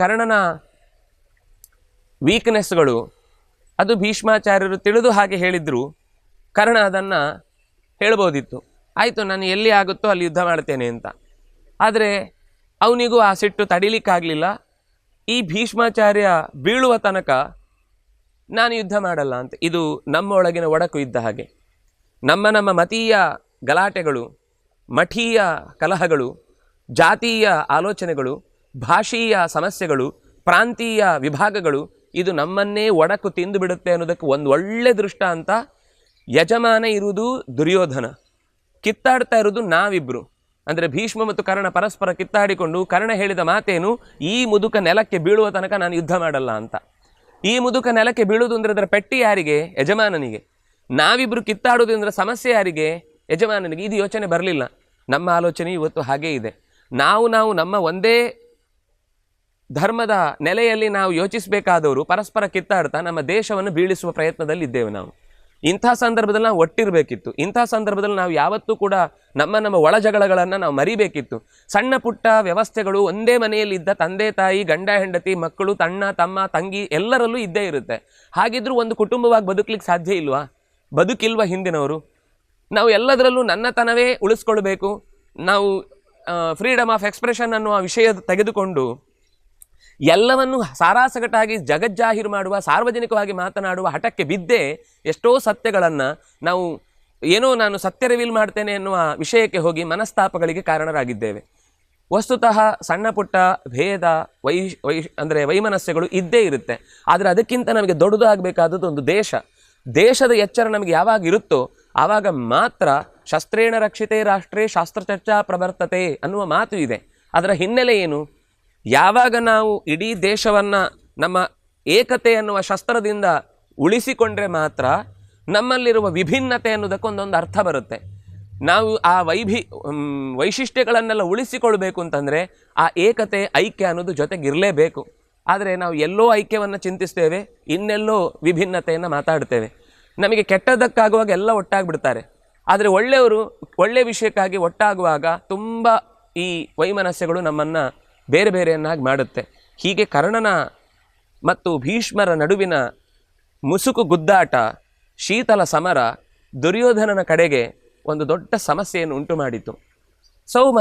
ಕರ್ಣನ ವೀಕ್ನೆಸ್ಗಳು ಅದು ಭೀಷ್ಮಾಚಾರ್ಯರು ತಿಳಿದು ಹಾಗೆ ಹೇಳಿದ್ರು. ಕರ್ಣ ಅದನ್ನು ಹೇಳ್ಬೋದಿತ್ತು. ಆಯಿತು, ನಾನು ಎಲ್ಲಿ ಆಗುತ್ತೋ ಅಲ್ಲಿ ಯುದ್ಧ ಮಾಡ್ತೇನೆ ಅಂತ. ಆದರೆ ಅವನಿಗೂ ಆ ಸಿಟ್ಟು ತಡಿಲಿಕ್ಕಾಗಲಿಲ್ಲ. ಈ ಭೀಷ್ಮಾಚಾರ್ಯ ಬೀಳುವ ತನಕ ನಾನು ಯುದ್ಧ ಮಾಡಲ್ಲ ಅಂತ. ಇದು ನಮ್ಮೊಳಗಿನ ಒಡಕು ಇದ್ದ ಹಾಗೆ. ನಮ್ಮ ನಮ್ಮ ಮತೀಯ ಗಲಾಟೆಗಳು, ಮಠೀಯ ಕಲಹಗಳು, ಜಾತೀಯ ಆಲೋಚನೆಗಳು ಭಾಷೀಯ ಸಮಸ್ಯೆಗಳು, ಪ್ರಾಂತೀಯ ವಿಭಾಗಗಳು, ಇದು ನಮ್ಮನ್ನೇ ಒಡಕು ತಿಂದು ಬಿಡುತ್ತೆ ಅನ್ನೋದಕ್ಕೆ ಒಂದು ಒಳ್ಳೆ ದೃಷ್ಟಾಂತ ಯಜಮಾನ ಇರುವುದು ದುರ್ಯೋಧನ. ಕಿತ್ತಾಡ್ತಾ ಇರುವುದು ನಾವಿಬ್ರು. ಅಂದರೆ ಭೀಷ್ಮ ಮತ್ತು ಕರ್ಣ ಪರಸ್ಪರ ಕಿತ್ತಾಡಿಕೊಂಡು ಕರ್ಣ ಹೇಳಿದ ಮಾತೇನು, ಈ ಮುದುಕ ನೆಲಕ್ಕೆ ಬೀಳುವ ತನಕ ನಾನು ಯುದ್ಧ ಮಾಡಲ್ಲ ಅಂತ. ಈ ಮುದುಕ ನೆಲಕ್ಕೆ ಬೀಳುವುದು ಅಂದರೆ ಅದರ ಪೆಟ್ಟಿ ಯಾರಿಗೆ? ಯಜಮಾನನಿಗೆ. ನಾವಿಬ್ರು ಕಿತ್ತಾಡೋದು ಅಂದ್ರೆ ಸಮಸ್ಯೆ ಯಾರಿಗೆ? ಯಜಮಾನನಿಗೆ. ಇದು ಯೋಚನೆ ಬರಲಿಲ್ಲ. ನಮ್ಮ ಆಲೋಚನೆ ಇವತ್ತು ಹಾಗೇ ಇದೆ. ನಾವು ನಾವು ನಮ್ಮ ಒಂದೇ ಧರ್ಮದ ನೆಲೆಯಲ್ಲಿ ನಾವು ಯೋಚಿಸಬೇಕಾದವರು ಪರಸ್ಪರ ಕಿತ್ತಾಡ್ತಾ ನಮ್ಮ ದೇಶವನ್ನು ಬೀಳಿಸುವ ಪ್ರಯತ್ನದಲ್ಲಿ ಇದ್ದೇವೆ ನಾವು. ಇಂಥ ಸಂದರ್ಭದಲ್ಲಿ ನಾವು ಒಟ್ಟಿರಬೇಕಿತ್ತು. ಇಂಥ ಸಂದರ್ಭದಲ್ಲಿ ನಾವು ಯಾವತ್ತೂ ಕೂಡ ನಮ್ಮ ನಮ್ಮ ಒಳ ಜಗಳಗಳನ್ನು ನಾವು ಮರಿಬೇಕಿತ್ತು. ಸಣ್ಣ ಪುಟ್ಟ ವ್ಯವಸ್ಥೆಗಳು ಒಂದೇ ಮನೆಯಲ್ಲಿ ಇದ್ದ ತಂದೆ, ತಾಯಿ, ಗಂಡ, ಹೆಂಡತಿ, ಮಕ್ಕಳು, ತಣ್ಣ, ತಮ್ಮ, ತಂಗಿ ಎಲ್ಲರಲ್ಲೂ ಇದ್ದೇ ಇರುತ್ತೆ. ಹಾಗಿದ್ರೂ ಒಂದು ಕುಟುಂಬವಾಗಿ ಬದುಕಲಿಕ್ಕೆ ಸಾಧ್ಯ ಇಲ್ವಾ? ಬದುಕಿಲ್ವಾ ಹಿಂದಿನವರು? ನಾವು ಎಲ್ಲದರಲ್ಲೂ ನನ್ನತನವೇ ಉಳಿಸ್ಕೊಳ್ಬೇಕು. ನಾವು ಫ್ರೀಡಮ್ ಆಫ್ ಎಕ್ಸ್ಪ್ರೆಷನ್ ಅನ್ನುವ ವಿಷಯ ತೆಗೆದುಕೊಂಡು ಎಲ್ಲವನ್ನು ಸಾರಾಸಗಟಾಗಿ ಜಗಜ್ಜಾಹೀರು ಮಾಡುವ, ಸಾರ್ವಜನಿಕವಾಗಿ ಮಾತನಾಡುವ ಹಠಕ್ಕೆ ಬಿದ್ದೇ ಎಷ್ಟೋ ಸತ್ಯಗಳನ್ನು ನಾವು ಏನೋ ನಾನು ಸತ್ಯ ರಿವೀಲ್ ಮಾಡ್ತೇನೆ ಎನ್ನುವ ವಿಷಯಕ್ಕೆ ಹೋಗಿ ಮನಸ್ತಾಪಗಳಿಗೆ ಕಾರಣರಾಗಿದ್ದೇವೆ. ವಸ್ತುತಃ ಸಣ್ಣ ಪುಟ್ಟ ಭೇದ ವೈ ವೈ ಅಂದರೆ ವೈಮನಸ್ಯಗಳು ಇದ್ದೇ ಇರುತ್ತೆ. ಆದರೆ ಅದಕ್ಕಿಂತ ನಮಗೆ ದೊಡ್ಡದಾಗಬೇಕಾದದ್ದು ಒಂದು ದೇಶ. ದೇಶದ ಎಚ್ಚರ ನಮಗೆ ಯಾವಾಗ ಇರುತ್ತೋ ಆವಾಗ ಮಾತ್ರ ಶಸ್ತ್ರೇಣ ರಕ್ಷಿತೆ ರಾಷ್ಟ್ರೇ ಶಾಸ್ತ್ರಚರ್ಚಾ ಪ್ರವರ್ತತೆ ಅನ್ನುವ ಮಾತು ಇದೆ. ಅದರ ಹಿನ್ನೆಲೆ ಏನು? ಯಾವಾಗ ನಾವು ಇಡೀ ದೇಶವನ್ನು ನಮ್ಮ ಏಕತೆ ಅನ್ನುವ ಶಸ್ತ್ರದಿಂದ ಉಳಿಸಿಕೊಂಡ್ರೆ ಮಾತ್ರ ನಮ್ಮಲ್ಲಿರುವ ವಿಭಿನ್ನತೆ ಅನ್ನೋದಕ್ಕೊಂದೊಂದು ಅರ್ಥ ಬರುತ್ತೆ. ನಾವು ಆ ವೈಭಿ ವೈಶಿಷ್ಟ್ಯಗಳನ್ನೆಲ್ಲ ಉಳಿಸಿಕೊಳ್ಬೇಕು ಅಂತಂದರೆ ಆ ಏಕತೆ, ಐಕ್ಯ ಅನ್ನೋದು ಜೊತೆಗಿರಲೇಬೇಕು. ಆದರೆ ನಾವು ಎಲ್ಲೋ ಐಕ್ಯವನ್ನು ಚಿಂತಿಸ್ತೇವೆ, ಇನ್ನೆಲ್ಲೋ ವಿಭಿನ್ನತೆಯನ್ನು ಮಾತಾಡ್ತೇವೆ. ನಮಗೆ ಕೆಟ್ಟದಕ್ಕಾಗುವಾಗ ಎಲ್ಲ ಒಟ್ಟಾಗ್ಬಿಡ್ತಾರೆ. ಆದರೆ ಒಳ್ಳೆಯವರು ಒಳ್ಳೆಯ ವಿಷಯಕ್ಕಾಗಿ ಒಟ್ಟಾಗುವಾಗ ತುಂಬ ಈ ವೈಮನಸ್ಯಗಳು ನಮ್ಮನ್ನು ಬೇರೆ ಬೇರೆಯನ್ನಾಗಿ ಮಾಡುತ್ತೆ. ಹೀಗೆ ಕರ್ಣನ ಮತ್ತು ಭೀಷ್ಮರ ನಡುವಿನ ಮುಸುಕು ಗುದ್ದಾಟ, ಶೀತಲ ಸಮರ ದುರ್ಯೋಧನನ ಕಡೆಗೆ ಒಂದು ದೊಡ್ಡ ಸಮಸ್ಯೆಯನ್ನು ಉಂಟು ಮಾಡಿತು ಸೌಮ